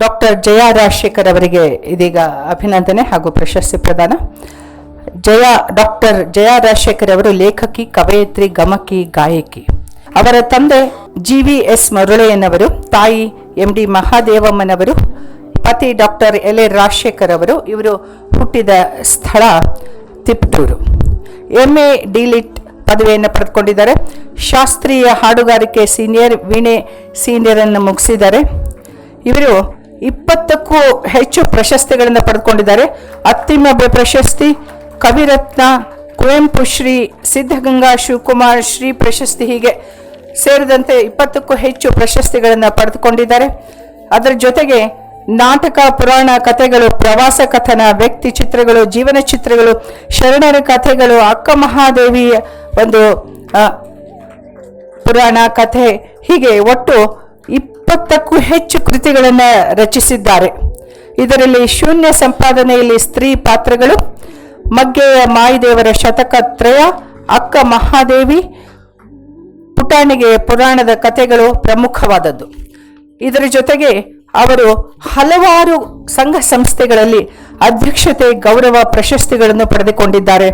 Doctor Jaya Rajashekhar ಅವರಿಗೆ ಇದೀಗ ಅಭಿನಂದನೆ ಹಾಗೂ ಪ್ರಶಸ್ತಿ ಪ್ರದಾನ. ಜಯ, ಡಾಕ್ಟರ್ ಜಯಾ ರಾಜಶೇಖರ್ ಅವರು ಲೇಖಕಿ, ಕವಯತ್ರಿ, ಗಮಕಿ, ಗಾಯಕಿ. ಅವರ ತಂದೆ ಜಿ ವಿ ಎಸ್ ಮರುಳೆಯನ್ನವರು ತಾಯಿ ಎಂ ಡಿ ಮಹಾದೇವಮ್ಮನವರು, ಪತಿ ಡಾಕ್ಟರ್ ಎಲ್ ಎ ರಾಜಶೇಖರ್ ಅವರು, ಇವರು ಹುಟ್ಟಿದ ಸ್ಥಳ ತಿಪ್ಟೂರು ಎಂ ಎ ಡಿಲಿಟ್ ಪದವಿಯನ್ನು ಪಡೆದುಕೊಂಡಿದ್ದಾರೆ. ಶಾಸ್ತ್ರೀಯ ಹಾಡುಗಾರಿಕೆ ಸೀನಿಯರ್, ವೀಣೆ ಸೀನಿಯರನ್ನು ಮುಗಿಸಿದ್ದಾರೆ. ಇವರು ಇಪ್ಪತ್ತಕ್ಕೂ ಹೆಚ್ಚು ಪ್ರಶಸ್ತಿಗಳನ್ನು ಪಡೆದುಕೊಂಡಿದ್ದಾರೆ. ಅತ್ತಿಮಬ್ಬೆ ಪ್ರಶಸ್ತಿ, ಕವಿರತ್ನ, ಕುವೆಂಪು ಶ್ರೀ ಸಿದ್ಧಗಂಗಾ ಶಿವಕುಮಾರ್ ಶ್ರೀ ಪ್ರಶಸ್ತಿ ಹೀಗೆ ಸೇರಿದಂತೆ ಇಪ್ಪತ್ತಕ್ಕೂ ಹೆಚ್ಚು ಪ್ರಶಸ್ತಿಗಳನ್ನು ಪಡೆದುಕೊಂಡಿದ್ದಾರೆ. ಅದರ ಜೊತೆಗೆ ನಾಟಕ, ಪುರಾಣ ಕಥೆಗಳು, ಪ್ರವಾಸ ಕಥನ, ವ್ಯಕ್ತಿ ಚಿತ್ರಗಳು, ಜೀವನ ಚಿತ್ರಗಳು, ಶರಣರ ಕಥೆಗಳು, ಅಕ್ಕ ಮಹಾದೇವಿಯ ಒಂದು ಪುರಾಣ ಕಥೆ ಹೀಗೆ ಒಟ್ಟು ಇಪ್ಪತ್ತಕ್ಕೂ ಹೆಚ್ಚು ಕೃತಿಗಳನ್ನು ರಚಿಸಿದ್ದಾರೆ. ಇದರಲ್ಲಿ ಶೂನ್ಯ ಸಂಪಾದನೆಯಲ್ಲಿ ಸ್ತ್ರೀ ಪಾತ್ರಗಳು, ಮಗ್ಗೆಯ ಮಾಯಿದೇವರ ಶತಕತ್ರಯ ಅಕ್ಕ ಮಹಾದೇವಿ, ಪುಟಾಣಿಗೆ ಪುರಾಣದ ಕಥೆಗಳು ಪ್ರಮುಖವಾದದ್ದು. ಇದರ ಜೊತೆಗೆ ಅವರು ಹಲವಾರು ಸಂಘ ಸಂಸ್ಥೆಗಳಲ್ಲಿ ಅಧ್ಯಕ್ಷತೆ, ಗೌರವ, ಪ್ರಶಸ್ತಿಗಳನ್ನು ಪಡೆದುಕೊಂಡಿದ್ದಾರೆ.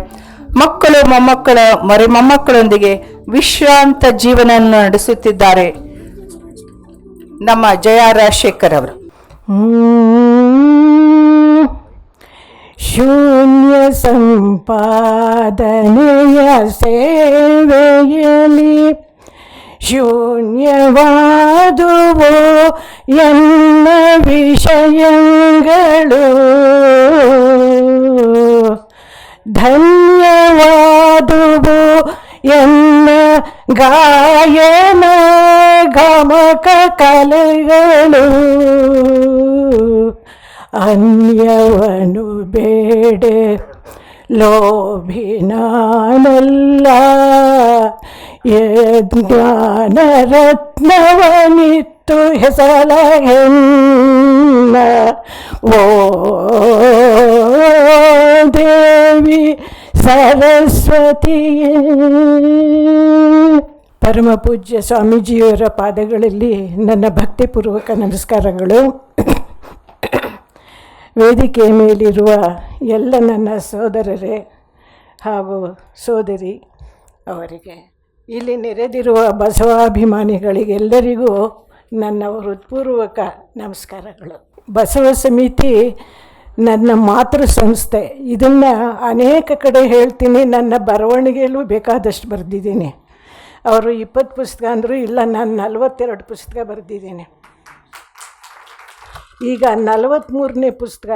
ಮಕ್ಕಳು ಮೊಮ್ಮಕ್ಕಳ, ಮರಿ ಮೊಮ್ಮಕ್ಕಳೊಂದಿಗೆ ವಿಶ್ರಾಂತ ಜೀವನ ನಡೆಸುತ್ತಿದ್ದಾರೆ. ನಮ್ಮ ಜಯ ರಾಜಶೇಖರ್ ಅವರು. ಶೂನ್ಯ ಸಂಪಾದನೆಯ ಸೇವೆಯಲ್ಲಿ ಶೂನ್ಯವಾದುವು ಎನ್ನ ವಿಷಯಗಳು. ಧನ್ಯವಾದುವು ಎನ್ನ ಗಾಯನ ಗಮಕ ಕಲೆಗಳು ಅನ್ಯವನು ಬೇಡೆ ಲೋಭಿನಾನಲ್ಲ ಜ್ಞಾನ ರತ್ನವನಿತ್ತು ಹೆಸಲಗೆನ್ನ ಓ ದೇವಿ ಸರಸ್ವತಿಯೇ ಪರಮ ಪೂಜ್ಯ ಸ್ವಾಮೀಜಿಯವರ ಪಾದಗಳಲ್ಲಿ ನನ್ನ ಭಕ್ತಿಪೂರ್ವಕ ನಮಸ್ಕಾರಗಳು. ವೇದಿಕೆಯ ಮೇಲಿರುವ ಎಲ್ಲ ನನ್ನ ಸೋದರರೇ ಹಾಗೂ ಸೋದರಿ ಅವರಿಗೆ, ಇಲ್ಲಿ ನೆರೆದಿರುವ ಬಸವಾಭಿಮಾನಿಗಳಿಗೆಲ್ಲರಿಗೂ ನನ್ನ ಹೃತ್ಪೂರ್ವಕ ನಮಸ್ಕಾರಗಳು. ಬಸವ ಸಮಿತಿ ನನ್ನ ಮಾತೃ ಸಂಸ್ಥೆ. ಇದನ್ನು ಅನೇಕ ಕಡೆ ಹೇಳ್ತೀನಿ. ನನ್ನ ಬರವಣಿಗೆಯಲ್ಲೂ ಬೇಕಾದಷ್ಟು ಬರೆದಿದ್ದೀನಿ. ಅವರು ಇಪ್ಪತ್ತು ಪುಸ್ತಕ ಅಂದರು ಇಲ್ಲ ನಾನು ನಲವತ್ತೆರಡು ಪುಸ್ತಕ ಬರೆದಿದ್ದೀನಿ. ಈಗ ನಲವತ್ತ್ಮೂರನೇ ಪುಸ್ತಕ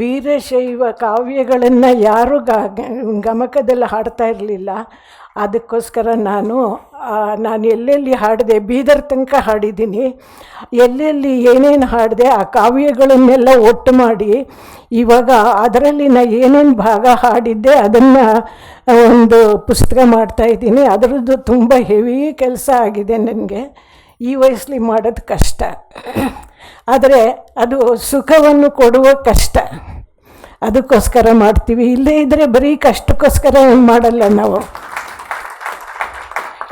ವೀರಶೈವ ಕಾವ್ಯಗಳನ್ನು ಯಾರೂ ಗ ಗಮಕದಲ್ಲಿ ಹಾಡ್ತಾ ಇರಲಿಲ್ಲ. ಅದಕ್ಕೋಸ್ಕರ ನಾನು ನಾನು ಎಲ್ಲೆಲ್ಲಿ ಹಾಡಿದೆ, ಬೀದರ್ ತನಕ ಹಾಡಿದ್ದೀನಿ. ಎಲ್ಲೆಲ್ಲಿ ಏನೇನು ಹಾಡಿದೆ, ಆ ಕಾವ್ಯಗಳನ್ನೆಲ್ಲ ಒಟ್ಟು ಮಾಡಿ, ಇವಾಗ ಅದರಲ್ಲಿ ನಾನು ಏನೇನು ಭಾಗ ಹಾಡಿದ್ದೆ, ಅದನ್ನು ಒಂದು ಪುಸ್ತಕ ಮಾಡ್ತಾಯಿದ್ದೀನಿ ಅದರದ್ದು ತುಂಬ ಹೆವಿ ಕೆಲಸ ಆಗಿದೆ ನನಗೆ. ಈ ವಯಸ್ಸಲ್ಲಿ ಮಾಡೋದು ಕಷ್ಟ. ಆದರೆ ಅದು ಸುಖವನ್ನು ಕೊಡುವ ಕಷ್ಟ. ಅದಕ್ಕೋಸ್ಕರ ಮಾಡ್ತೀವಿ. ಇಲ್ಲೇ ಇದ್ದರೆ ಬರೀ ಕಷ್ಟಕ್ಕೋಸ್ಕರ ಮಾಡಲ್ಲ ನಾವು.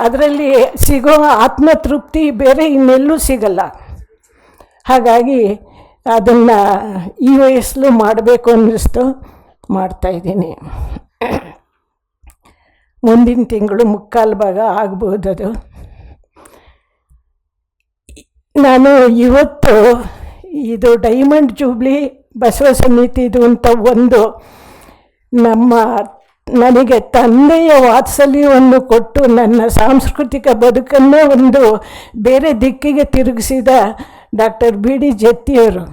ಅದರಲ್ಲಿ ಸಿಗೋ ಆತ್ಮತೃಪ್ತಿ ಬೇರೆ ಇನ್ನೆಲ್ಲೂ ಸಿಗಲ್ಲ. ಹಾಗಾಗಿ ಅದನ್ನು ಈ ವಯಸ್ಸಲ್ಲೂ ಮಾಡಬೇಕು ಅನ್ನಿಸ್ತು. ಮಾಡ್ತಾಯಿದ್ದೀನಿ ಮುಂದಿನ ತಿಂಗಳು ಮುಕ್ಕಾಲು ಭಾಗ ಆಗ್ಬೋದು ಅದು ನಾನು ಇವತ್ತು ಇದು ಡೈಮಂಡ್ ಜೂಬ್ಲಿ ಬಸವ ಸಮಿತಿದು ಅಂತ ಒಂದು ನಮ್ಮ ನನಗೆ ತಂದೆಯ ವಾತ್ಸಲ್ಯವನ್ನು ಕೊಟ್ಟು ನನ್ನ ಸಾಂಸ್ಕೃತಿಕ ಬದುಕನ್ನೇ ಒಂದು ಬೇರೆ ದಿಕ್ಕಿಗೆ ತಿರುಗಿಸಿದ ಡಾಕ್ಟರ್ ಬಿ ಡಿ ಜೆತ್ತಿಯವರು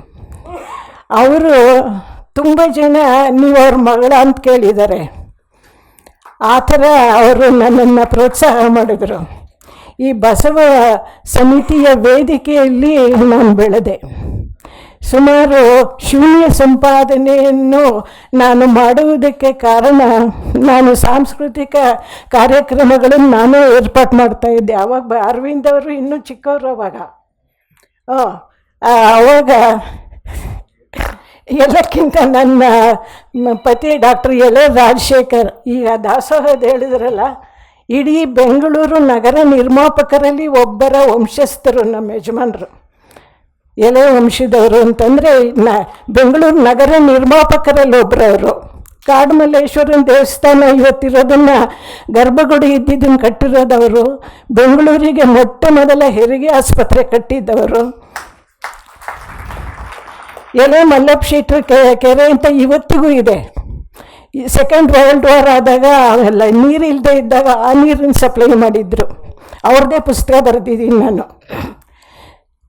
ಅವರು ತುಂಬ ಜನ ನೀವು ಅವ್ರ ಮಗಳ ಅಂತ ಕೇಳಿದ್ದಾರೆ. ಆ ಥರ ಅವರು ನನ್ನನ್ನು ಪ್ರೋತ್ಸಾಹ ಮಾಡಿದರು. ಈ ಬಸವ ಸಮಿತಿಯ ವೇದಿಕೆಯಲ್ಲಿ ನಾನು ಬೆಳೆದೆ. ಸುಮಾರು ಶೂನ್ಯ ಸಂಪಾದನೆಯನ್ನು ನಾನು ಮಾಡುವುದಕ್ಕೆ ಕಾರಣ ನಾನು ಸಾಂಸ್ಕೃತಿಕ ಕಾರ್ಯಕ್ರಮಗಳನ್ನು ನಾನು ಏರ್ಪಾಟ್ ಮಾಡ್ತಾ ಇದ್ದೆ. ಅವಾಗ ಬ- ಅರವಿಂದ್ ಅವರು ಇನ್ನೂ ಚಿಕ್ಕವರು ಅವಾಗ. ಅವಾಗ ಎಲ್ಲಕ್ಕಿಂತ ನನ್ನ ಪತಿ ಡಾಕ್ಟರ್ ಎಲ್ ರಾಜಶೇಖರ್, ಈಗ ದಾಸೋಹದ ಹೇಳಿದ್ರಲ್ಲ ಇಡೀ ಬೆಂಗಳೂರು ನಗರ ನಿರ್ಮಾಪಕರಲ್ಲಿ ಒಬ್ಬರ ವಂಶಸ್ಥರು ನಮ್ಮ ಯಜಮಾನರು. ಎಲೆ ವಂಶದವರು ಅಂತಂದರೆ ನ, ಬೆಂಗಳೂರು ನಗರ ನಿರ್ಮಾಪಕರಲ್ಲಿ ಒಬ್ಬರವರು ಕಾಡುಮಲ್ಲೇಶ್ವರನ ದೇವಸ್ಥಾನ ಇವತ್ತಿರೋದನ್ನು ಗರ್ಭಗುಡಿ ಇದ್ದಿದ್ದನ್ನು ಕಟ್ಟಿರೋದವರು. ಬೆಂಗಳೂರಿಗೆ ಮೊಟ್ಟ ಮೊದಲ ಹೆರಿಗೆ ಆಸ್ಪತ್ರೆ ಕಟ್ಟಿದ್ದವರು. ಎಲೆ ಮಲ್ಲಪ್ಪ ಶೆಟ್ರ್ ಕೆ, ಕೆರೆ ಅಂತ ಇವತ್ತಿಗೂ ಇದೆ. ಈ ಸೆಕೆಂಡ್ ವರ್ಲ್ಡ್ ವಾರ್ ಆದಾಗ ಅವೆಲ್ಲ ನೀರಿಲ್ಲದೆ ಇದ್ದಾಗ ಆ ನೀರಿನ ಸಪ್ಲೈ ಮಾಡಿದ್ರು. ಅವ್ರದ್ದೇ ಪುಸ್ತಕ ಬರೆದಿದ್ದೀನಿ ನಾನು.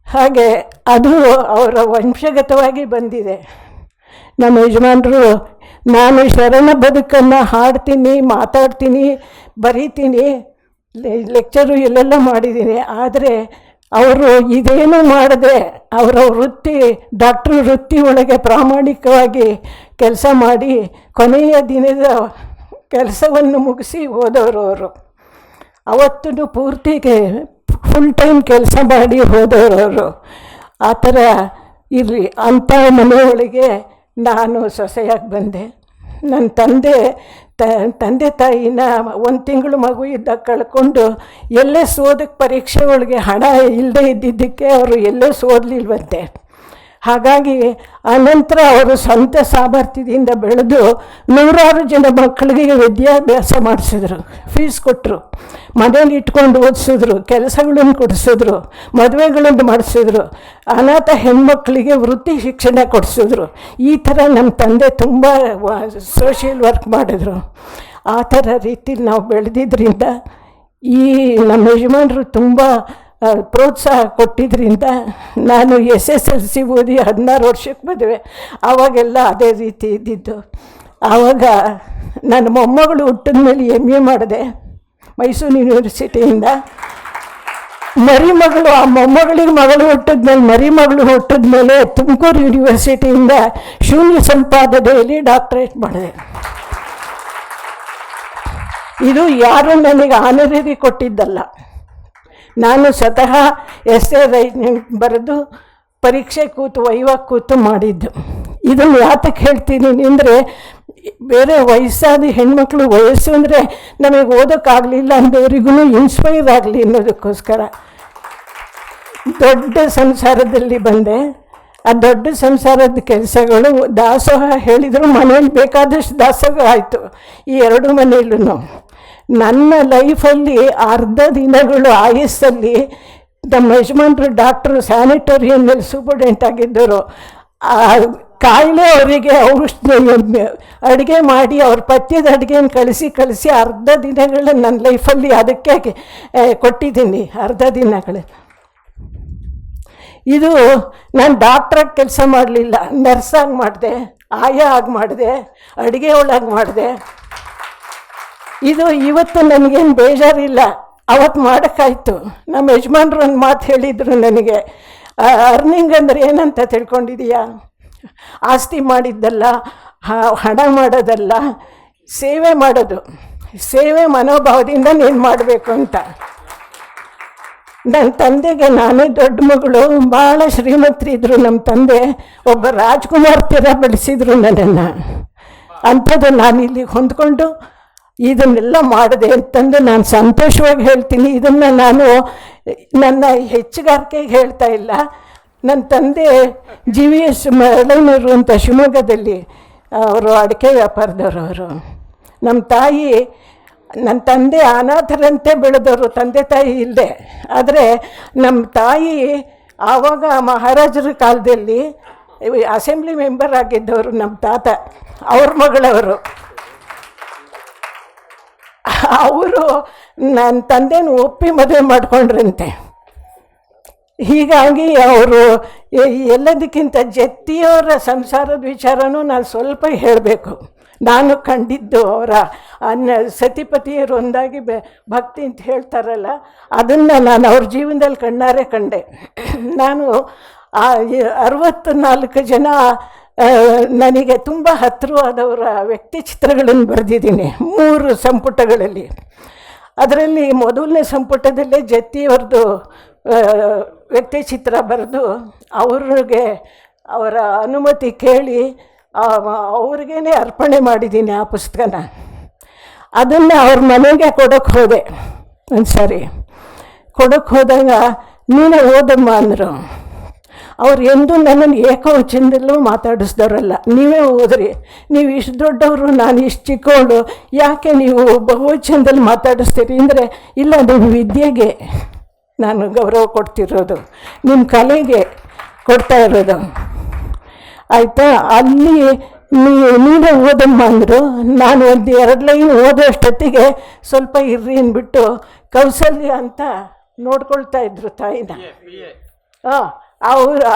ಹಾಗೆ ಅದು ಅವರ ವಂಶಗತವಾಗಿ ಬಂದಿದೆ. ನಮ್ಮ ಯಜಮಾನರು, ನಾನು ಶರಣ ಬದುಕನ್ನು ಹಾಡ್ತೀನಿ, ಮಾತಾಡ್ತೀನಿ, ಬರೀತೀನಿ ಲೆಕ್ಚರು ಎಲ್ಲೆಲ್ಲ ಮಾಡಿದ್ದೀನಿ. ಆದರೆ ಅವರು ಇದೇನು ಮಾಡದೆ ಅವರ ವೃತ್ತಿ, ಡಾಕ್ಟ್ರ್ ವೃತ್ತಿ ಒಳಗೆ ಪ್ರಾಮಾಣಿಕವಾಗಿ ಕೆಲಸ ಮಾಡಿ ಕೊನೆಯ ದಿನದ ಕೆಲಸವನ್ನು ಮುಗಿಸಿ ಹೋದವರು ಅವರು. ಅವತ್ತೂ ಪೂರ್ತಿಗೆ ಫುಲ್ ಟೈಮ್ ಕೆಲಸ ಮಾಡಿ ಹೋದವರು ಅವರು. ಆ ಥರ ಇರಲಿ, ಅಂಥ ಮನೆಯೊಳಗೆ ನಾನು ಸೊಸೆಯಾಗಿ ಬಂದೆ. ನನ್ನ ತಂದೆ ತ ತಂದೆ ತಾಯಿನ ಒಂದು ತಿಂಗಳು ಮಗು ಇದ್ದಾಗ ಕಳ್ಕೊಂಡು ಎಲ್ಲೇ ಸೋದಕ್ಕೆ ಪರೀಕ್ಷೆ ಒಳಗೆ ಹಣ ಇಲ್ಲದೆ ಇದ್ದಿದ್ದಕ್ಕೆ ಅವರು ಎಲ್ಲೂ ಸೋದಲಿಲ್ವಂತೆ. ಹಾಗಾಗಿ ಅನಂತರ ಅವರು ಸ್ವಂತ ಸಾಮರ್ಥ್ಯದಿಂದ ಬೆಳೆದು ನೂರಾರು ಜನ ಮಕ್ಕಳಿಗೆ ವಿದ್ಯಾಭ್ಯಾಸ ಮಾಡಿಸಿದ್ರು ಫೀಸ್ ಕೊಟ್ಟರು ಮನೇಲಿ ಇಟ್ಕೊಂಡು ಓದಿಸಿದ್ರು, ಕೆಲಸಗಳನ್ನು ಕೊಡಿಸಿದ್ರು, ಮದುವೆಗಳನ್ನು ಮಾಡಿಸಿದ್ರು, ಅನಾಥ ಹೆಣ್ಮಕ್ಳಿಗೆ ವೃತ್ತಿ ಶಿಕ್ಷಣ ಕೊಡಿಸಿದ್ರು. ಈ ಥರ ನಮ್ಮ ತಂದೆ ತುಂಬ ಸೋಷಿಯಲ್ ವರ್ಕ್ ಮಾಡಿದ್ರು. ಆ ಥರ ರೀತಿಲಿ ನಾವು ಬೆಳೆದಿದ್ದರಿಂದ ಈ ನಮ್ಮ ಯಜಮಾನರು ತುಂಬ ಪ್ರೋತ್ಸಾಹ ಕೊಟ್ಟಿದ್ದರಿಂದ ನಾನು ಎಸ್ ಎಸ್ ಎಲ್ ಸಿ ಓದಿ ಹದಿನಾರು ವರ್ಷಕ್ಕೆ ಮದುವೆ. ಆವಾಗೆಲ್ಲ ಅದೇ ರೀತಿ ಇದ್ದಿದ್ದು. ಆವಾಗ ನನ್ನ ಮೊಮ್ಮಗಳು ಹುಟ್ಟಿದ ಮೇಲೆ ಎಂ ಎ ಮಾಡಿದೆ ಮೈಸೂರು ಯೂನಿವರ್ಸಿಟಿಯಿಂದ. ಮರಿಮಗಳು, ಆ ಮೊಮ್ಮಗಳಿಗೆ ಮಗಳು ಹುಟ್ಟಿದ ಮೇಲೆ ಮರಿಮಗಳು ಹುಟ್ಟಿದ ಮೇಲೆ ತುಮಕೂರು ಯೂನಿವರ್ಸಿಟಿಯಿಂದ ಶೂನ್ಯ ಸಂಪಾದನೆಯಲ್ಲಿ ಡಾಕ್ಟ್ರೇಟ್ ಮಾಡಿದೆ. ಇದು ಯಾರು ನನಗೆ ಆನರರಿ ಕೊಟ್ಟಿದ್ದಲ್ಲ. ನಾನು ಸ್ವತಃ ಎಸ್ ಎ ರೈಟಿಂಗ್ ಬರೆದು ಪರೀಕ್ಷೆ ಕೂತು ವೈವ ಕೂತು ಮಾಡಿದ್ದು. ಇದನ್ನು ಯಾತಕ್ಕೆ ಹೇಳ್ತೀನಿ ಅಂದರೆ, ಬೇರೆ ವಯಸ್ಸಾದ ಹೆಣ್ಮಕ್ಳು ವಯಸ್ಸು ಅಂದರೆ ನಮಗೆ ಓದೋಕ್ಕಾಗಲಿಲ್ಲ ಅಂದವರಿಗೂ ಇನ್ಸ್ಪೈರ್ ಆಗಲಿ ಅನ್ನೋದಕ್ಕೋಸ್ಕರ. ದೊಡ್ಡ ಸಂಸಾರದಲ್ಲಿ ಬಂದೆ. ಆ ದೊಡ್ಡ ಸಂಸಾರದ ಕೆಲಸಗಳು ದಾಸೋಹ ಹೇಳಿದರು ಮನೇಲಿ ಬೇಕಾದಷ್ಟು ದಾಸೋಹ ಆಯಿತು. ಈ ಎರಡು ಮನೆಯಲ್ಲೂ ನನ್ನ ಲೈಫಲ್ಲಿ ಅರ್ಧ ದಿನಗಳು ಆಯಸ್ಸಲ್ಲಿ ನಮ್ಮ ಯಜಮಾನ್ರು ಡಾಕ್ಟ್ರು ಸ್ಯಾನಿಟೋರಿಯನ್ನಲ್ಲಿ ಸೂಪರ್ಡೆಂಟ್ ಆಗಿದ್ದರು. ಕಾಯಿಲೆ ಅವರಿಗೆ ಔಷಧ ಅಡುಗೆ ಮಾಡಿ ಅವ್ರ ಪಥ್ಯದ ಅಡುಗೆಯನ್ನು ಕಳಿಸಿ ಕಳಿಸಿ ಅರ್ಧ ದಿನಗಳು ನನ್ನ ಲೈಫಲ್ಲಿ ಅದಕ್ಕೆ ಕೊಟ್ಟಿದ್ದೀನಿ, ಅರ್ಧ ದಿನಗಳು. ಇದು ನಾನು ಡಾಕ್ಟ್ರಾಗಿ ಕೆಲಸ ಮಾಡಲಿಲ್ಲ, ನರ್ಸಾಗಿ ಮಾಡಿದೆ, ಆಯಾ ಆಗಿ ಮಾಡಿದೆ, ಅಡುಗೆ ಒಳಗೆ ಮಾಡಿದೆ. ಇದು ಇವತ್ತು ನನಗೇನು ಬೇಜಾರಿಲ್ಲ. ಅವತ್ತು ಮಾಡೋಕ್ಕಾಯ್ತು. ನಮ್ಮ ಯಜಮಾನ್ರು ಒಂದು ಮಾತು ಹೇಳಿದರು ನನಗೆ. ಅರ್ನಿಂಗ್ ಅಂದರೆ ಏನಂತ ತಿಳ್ಕೊಂಡಿದೀಯಾ? ಆಸ್ತಿ ಮಾಡಿದ್ದಲ್ಲ ಹಣ ಮಾಡೋದಲ್ಲ, ಸೇವೆ ಮಾಡೋದು. ಸೇವೆ ಮನೋಭಾವದಿಂದ ನೀನು ಮಾಡಬೇಕು ಅಂತ. ನನ್ನ ತಂದೆಗೆ ನಾನೇ ದೊಡ್ಡ ಮಗಳು ಭಾಳ ಶ್ರೀಮಂತರಿದ್ದರು ನಮ್ಮ ತಂದೆ. ಒಬ್ಬ ರಾಜ್ಕುಮಾರ್ ಥರ ಬೆಳೆಸಿದ್ರು ನನ್ನನ್ನು. ಅಂಥದ್ದು ನಾನು ಇಲ್ಲಿಗೆ ಹೊಂದ್ಕೊಂಡು ಇದನ್ನೆಲ್ಲ ಮಾಡಿದೆ ಅಂತಂದು ನಾನು ಸಂತೋಷವಾಗಿ ಹೇಳ್ತೀನಿ. ಇದನ್ನು ನಾನು ನನ್ನ ಹೆಚ್ಚುಗಾರಿಕೆಗೆ ಹೇಳ್ತಾ ಇಲ್ಲ. ನನ್ನ ತಂದೆ ಜಿ ವಿ ಎಸ್ ಮರಳನೂರು ಅಂತ ಶಿವಮೊಗ್ಗದಲ್ಲಿ ಅವರು ಅಡಿಕೆ ವ್ಯಾಪಾರದವರು ಅವರು. ನಮ್ಮ ತಾಯಿ, ನನ್ನ ತಂದೆ ಅನಾಥರಂತೆ ಬೆಳೆದವರು, ತಂದೆ ತಾಯಿ ಇಲ್ಲದೆ. ಆದರೆ ನಮ್ಮ ತಾಯಿ ಆವಾಗ ಮಹಾರಾಜರ ಕಾಲದಲ್ಲಿ ಅಸೆಂಬ್ಲಿ ಮೆಂಬರ್ ಆಗಿದ್ದವರು ನಮ್ಮ ತಾತ, ಅವ್ರ ಮಗಳವರು. ಅವರು ನನ್ನ ತಂದೆನ ಒಪ್ಪಿ ಮದುವೆ ಮಾಡ್ಕೊಂಡ್ರಂತೆ. ಹೀಗಾಗಿ ಅವರು ಎಲ್ಲದಕ್ಕಿಂತ ಜತ್ತಿಯವರ ಸಂಸಾರದ ವಿಚಾರನೂ ನಾನು ಸ್ವಲ್ಪ ಹೇಳಬೇಕು. ನಾನು ಕಂಡಿದ್ದು ಅವರ ಅನ್ನ, ಸತಿಪತಿಯರು ಒಂದಾಗಿ ಬೆ, ಭಕ್ತಿ ಅಂತ ಹೇಳ್ತಾರಲ್ಲ, ಅದನ್ನು ನಾನು ಅವ್ರ ಜೀವನದಲ್ಲಿ ಕಣ್ಣಾರೆ ಕಂಡೆ. ನಾನು ಆ, ಎ- ಅರವತ್ತು ನಾಲ್ಕು ಜನ ನನಗೆ ತುಂಬ ಹತ್ತಿರವಾದವರ ವ್ಯಕ್ತಿ ಚಿತ್ರಗಳನ್ನು ಬರೆದಿದ್ದೀನಿ. ಮೂರು ಸಂಪುಟಗಳಲ್ಲಿ. ಅದರಲ್ಲಿ ಮೊದಲನೇ ಸಂಪುಟದಲ್ಲೇ ಜತ್ತಿಯವ್ರದ್ದು ವ್ಯಕ್ತಿ ಚಿತ್ರ ಬರೆದು ಅವ್ರಿಗೆ ಅವರ ಅನುಮತಿ ಕೇಳಿ ಅವ್ರಿಗೇ ಅರ್ಪಣೆ ಮಾಡಿದ್ದೀನಿ ಆ ಪುಸ್ತಕನ. ಅದನ್ನು ಅವ್ರ ಮನೆಗೆ ಕೊಡೋಕ್ಕೆ ಹೋದೆ ಒಂದು ಸಾರಿ ಕೊಡೋಕ್ಕೆ ಹೋದಾಗ, ನೀನೇ ಓದಮ್ಮ ಅಂದರು. ಅವ್ರು ಎಂದೂ ನನ್ನನ್ನು ಏಕವಚನದಲ್ಲೂ ಮಾತಾಡಿಸ್ದವ್ರಲ್ಲ. ನೀವೇ ಹೋದ್ರಿ. ನೀವು ಇಷ್ಟು ದೊಡ್ಡವರು ನಾನು ಇಷ್ಟು ಚಿಕ್ಕವಳು ಯಾಕೆ ನೀವು ಬಹುವಚನದಲ್ಲಿ ಮಾತಾಡಿಸ್ತೀರಿ? ಅಂದರೆ ಇಲ್ಲ ನಿಮ್ಮ ವಿದ್ಯೆಗೆ ನಾನು ಗೌರವ ಕೊಡ್ತಿರೋದು. ನಿಮ್ಮ ಕಲೆಗೆ ಕೊಡ್ತಾ ಇರೋದು. ಆಯಿತಾ? ಅಲ್ಲಿ ನೀ ನೀವೇ ಓದಮ್ಮ ಅಂದರು. ನಾನು ಒಂದು ಎರಡು ಲೈನ್ ಓದೋಷ್ಟೊತ್ತಿಗೆ ಸ್ವಲ್ಪ ಇರ್ರಿ ಅಂದ್ಬಿಟ್ಟು ಕೌಸಲ್ಯ ಅಂತ ನೋಡ್ಕೊಳ್ತಾ ಇದ್ರು ತಾಯಿನ. ಹಾಂ ಅವರು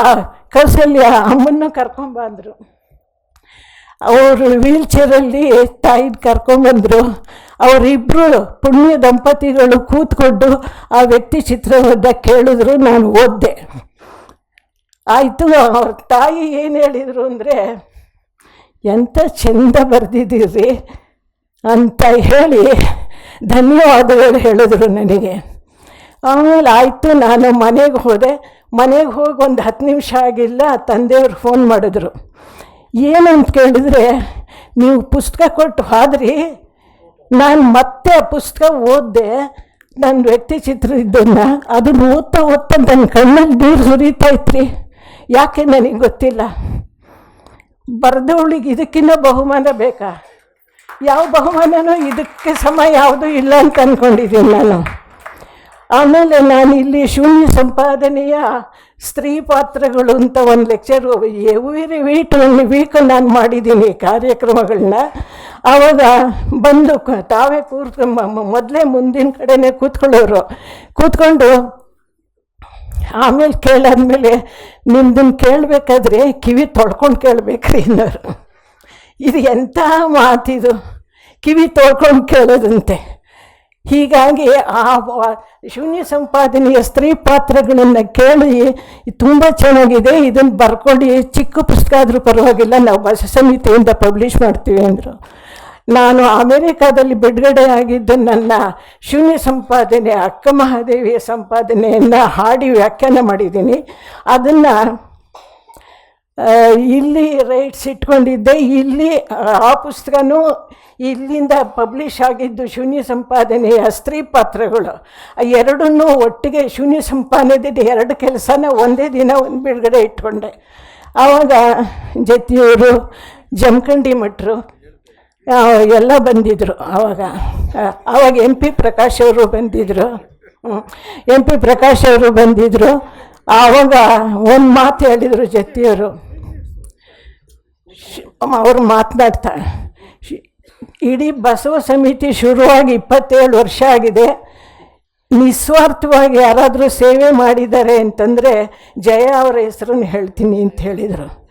ಕೌಶಲ್ಯ ಅಮ್ಮನ್ನ ಕರ್ಕೊಂಬಂದರು ಅವರು ವೀಲ್ ಚೇರಲ್ಲಿ ತಾಯಿನ ಕರ್ಕೊಂಬಂದರು ಅವರಿಬ್ಬರು ಪುಣ್ಯ ದಂಪತಿಗಳು ಕೂತ್ಕೊಂಡು ಆ ವ್ಯಕ್ತಿ ಚಿತ್ರವನ್ನ ಕೇಳಿದ್ರು, ನಾನು ಓದಿದೆ. ಆಯಿತು, ಅವ್ರ ತಾಯಿ ಏನು ಹೇಳಿದರು ಅಂದರೆ ಎಂಥ ಚೆಂದ ಬರೆದಿದ್ದೀರಿ ಅಂತ ಹೇಳಿ ಧನ್ಯವಾದಗಳು ಹೇಳಿದ್ರು ನನಗೆ. ಆಮೇಲೆ ಆಯಿತು, ನಾನು ಮನೆಗೆ ಹೋದೆ. ಮನೆಗೆ ಹೋಗಿ ಒಂದು ಹತ್ತು ನಿಮಿಷ ಆಗಿಲ್ಲ, ತಂದೆಯವ್ರು ಫೋನ್ ಮಾಡಿದ್ರು. ಏನಂತ ಕೇಳಿದ್ರೆ, ನೀವು ಪುಸ್ತಕ ಕೊಟ್ಟು ಹಾದ್ರಿ. ನಾನು ಮತ್ತೆ ಆ ಪುಸ್ತಕ ಓದಿದೆ. ನನ್ನ ವ್ಯಕ್ತಿ ಚಿತ್ರ ಇದ್ದನ್ನು ಅದನ್ನು ಓದ್ತಾ ಓದ್ತಾ ನನ್ನ ಕಣ್ಣಲ್ಲಿ ನೀರು ಸುರಿತಾ ಇತ್ರಿ. ಯಾಕೆ ನನಗೆ ಗೊತ್ತಿಲ್ಲ? ಬರೆದವಳಿಗೆ ಇದಕ್ಕಿಂತ ಬಹುಮಾನ ಬೇಕಾ? ಯಾವ ಬಹುಮಾನನೂ ಇದಕ್ಕೆ ಸಮ ಯಾವುದೂ ಇಲ್ಲ ಅಂತ ಅಂದ್ಕೊಂಡಿದ್ದೀನಿ ನಾನು. ಆಮೇಲೆ ನಾನು ಇಲ್ಲಿ ಶೂನ್ಯ ಸಂಪಾದನೆಯ ಸ್ತ್ರೀ ಪಾತ್ರಗಳು ಅಂತ ಒಂದು ಲೆಕ್ಚರ್ ಎವ್ರಿ ವೀಟ್ ಒಂದು ವೀಕ್ ನಾನು ಮಾಡಿದ್ದೀನಿ ಕಾರ್ಯಕ್ರಮಗಳನ್ನ ಆವಾಗ ಬಂದು ತಾವೇ ಕೂರ್ತು ಮೊದಲೇ ಮುಂದಿನ ಕಡೆನೇ ಕೂತ್ಕೊಳ್ಳೋರು. ಕೂತ್ಕೊಂಡು ಆಮೇಲೆ ಕೇಳಾದ್ಮೇಲೆ ನಿಮ್ದನ್ನು ಕೇಳಬೇಕಾದ್ರೆ ಕಿವಿ ತೊಳ್ಕೊಂಡು ಕೇಳಬೇಕ್ರಿ ಅನ್ನೋರು. ಇದು ಎಂಥ ಮಾತಿದು. ಕಿವಿ ತೊಳ್ಕೊಂಡು ಕೇಳೋದಂತೆ. ಹೀಗಾಗಿ ಆ ಶೂನ್ಯ ಸಂಪಾದನೆಯ ಸ್ತ್ರೀ ಪಾತ್ರಗಳನ್ನು ಕೇಳಿ ತುಂಬ ಚೆನ್ನಾಗಿದೆ. ಇದನ್ನು ಬರ್ಕೊಳ್ಳಿ ಚಿಕ್ಕ ಪುಸ್ತಕ ಆದರೂ ಪರವಾಗಿಲ್ಲ, ನಾವು ಬಸ ಸಮಿತಿಯಿಂದ ಪಬ್ಲಿಷ್ ಮಾಡ್ತೀವಿ ಅಂದರು. ನಾನು ಅಮೇರಿಕಾದಲ್ಲಿ ಬಿಡುಗಡೆ ಆಗಿದ್ದ ನನ್ನ ಶೂನ್ಯ ಸಂಪಾದನೆ, ಅಕ್ಕ ಮಹಾದೇವಿಯ ಸಂಪಾದನೆಯನ್ನು ಹಾಡಿ ವ್ಯಾಖ್ಯಾನ ಮಾಡಿದ್ದೀನಿ. ಅದನ್ನು ಇಲ್ಲಿ ರೈಟ್ಸ್ ಇಟ್ಕೊಂಡಿದ್ದೆ. ಇಲ್ಲಿ, ಆ ಪುಸ್ತಕನೂ ಇಲ್ಲಿಂದ ಪಬ್ಲಿಷ್ ಆಗಿದ್ದು ಶೂನ್ಯ ಸಂಪಾದನೆಯ ಸ್ತ್ರೀ ಪಾತ್ರಗಳು. ಎರಡನ್ನೂ ಒಟ್ಟಿಗೆ ಶೂನ್ಯ ಸಂಪಾದನೆ ಎರಡು ಕೆಲಸನ ಒಂದೇ ದಿನ ಒಂದು ಬಿಡುಗಡೆ ಇಟ್ಕೊಂಡೆ. ಆವಾಗ ಜತಿಯವರು, ಜಮಖಂಡಿ ಮಠರು ಎಲ್ಲ ಬಂದಿದ್ದರು ಆವಾಗ ಆವಾಗ ಎಂ ಪಿ ಪ್ರಕಾಶ್ ಅವರು ಬಂದಿದ್ದರು ಎಂ ಪಿ ಪ್ರಕಾಶ್ ಅವರು ಬಂದಿದ್ದರು ಆವಾಗ ಒಂದು ಮಾತು ಹೇಳಿದರು ಜತಿಯವರು. ಅವರು ಮಾತನಾಡ್ತಾ ಶ್- ಇಡೀ ಬಸವ ಸಮಿತಿ ಶುರುವಾಗಿ ಇಪ್ಪತ್ತೇಳು ವರ್ಷ ಆಗಿದೆ. ನಿಸ್ವಾರ್ಥವಾಗಿ ಯಾರಾದರೂ ಸೇವೆ ಮಾಡಿದ್ದಾರೆ ಅಂತಂದರೆ ಜಯ ಅವರ ಹೆಸರನ್ನು ಹೇಳ್ತೀನಿ ಅಂತ ಹೇಳಿದರು.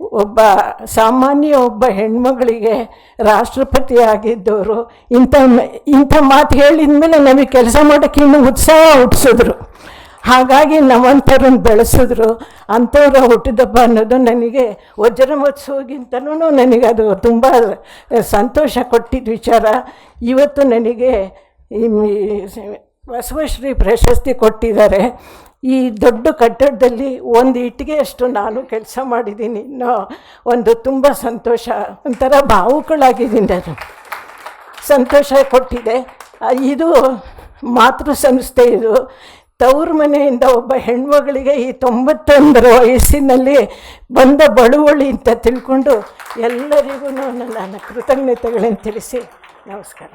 ಒಬ್ಬ ಸಾಮಾನ್ಯ ಒಬ್ಬ ಹೆಣ್ಮಗಳಿಗೆ ರಾಷ್ಟ್ರಪತಿ ಆಗಿದ್ದವರು ಇಂಥ ಇಂಥ ಮಾತು ಹೇಳಿದ ಮೇಲೆ ನಮಗೆ ಕೆಲಸ ಮಾಡೋಕ್ಕೆ ಇನ್ನೂ ಉತ್ಸಾಹ ಹುಟ್ಟಿಸಿದ್ರು. ಹಾಗಾಗಿ ನಮ್ಮಂಥವ್ರನ್ನ ಬೆಳೆಸಿದ್ರು, ಅಂಥವ್ರ ಹುಟ್ಟಿದಬ್ಬ ಅನ್ನೋದು ನನಗೆ ವಜ್ರಮಹೋತ್ಸವಗಿಂತಲೂ ನನಗೆ ಅದು ತುಂಬ ಸಂತೋಷ ಕೊಟ್ಟಿದ್ದ ವಿಚಾರ. ಇವತ್ತು ನನಗೆ ಬಸವಶ್ರೀ ಪ್ರಶಸ್ತಿ ಕೊಟ್ಟಿದ್ದಾರೆ. ಈ ದೊಡ್ಡ ಕಟ್ಟಡದಲ್ಲಿ ಒಂದು ಇಟ್ಟಿಗೆಯಷ್ಟು ನಾನು ಕೆಲಸ ಮಾಡಿದ್ದೀನಿ. ಇನ್ನೂ ಒಂದು ತುಂಬ ಸಂತೋಷ, ಒಂಥರ ಭಾವುಕಳಾಗಿದ್ದೀನಿ ಅದು ಸಂತೋಷ ಕೊಟ್ಟಿದೆ. ಇದು ಮಾತೃ ಸಂಸ್ಥೆ ಇದು. ತವ್ರ ಮನೆಯಿಂದ ಒಬ್ಬ ಹೆಣ್ಮಗಳಿಗೆ ಈ ತೊಂಬತ್ತೊಂದರ ವಯಸ್ಸಿನಲ್ಲಿ ಬಂದ ಬಳುವಳಿ ಅಂತ ತಿಳ್ಕೊಂಡು ಎಲ್ಲರಿಗೂ ನನ್ನ ಕೃತಜ್ಞತೆಗಳನ್ನು ತಿಳಿಸಿ ನಮಸ್ಕಾರ.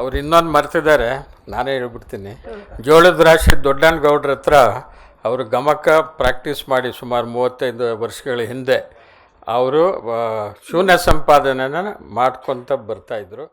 ಅವ್ರು ಇನ್ನೊಂದು ಮರ್ತಿದ್ದಾರೆ, ನಾನೇ ಹೇಳ್ಬಿಡ್ತೀನಿ. ಜೋಳದ ರಾಶಿ ದೊಡ್ಡನಗೌಡ್ರ ಹತ್ರ ಅವರು ಗಮಕ ಪ್ರಾಕ್ಟೀಸ್ ಮಾಡಿ ಸುಮಾರು ಮೂವತ್ತೈದು ವರ್ಷಗಳ ಹಿಂದೆ, ಅವರು ಶೂನ್ಯ ಸಂಪಾದನೆನ ಮಾಡ್ಕೊತ ಬರ್ತಾಯಿದ್ರು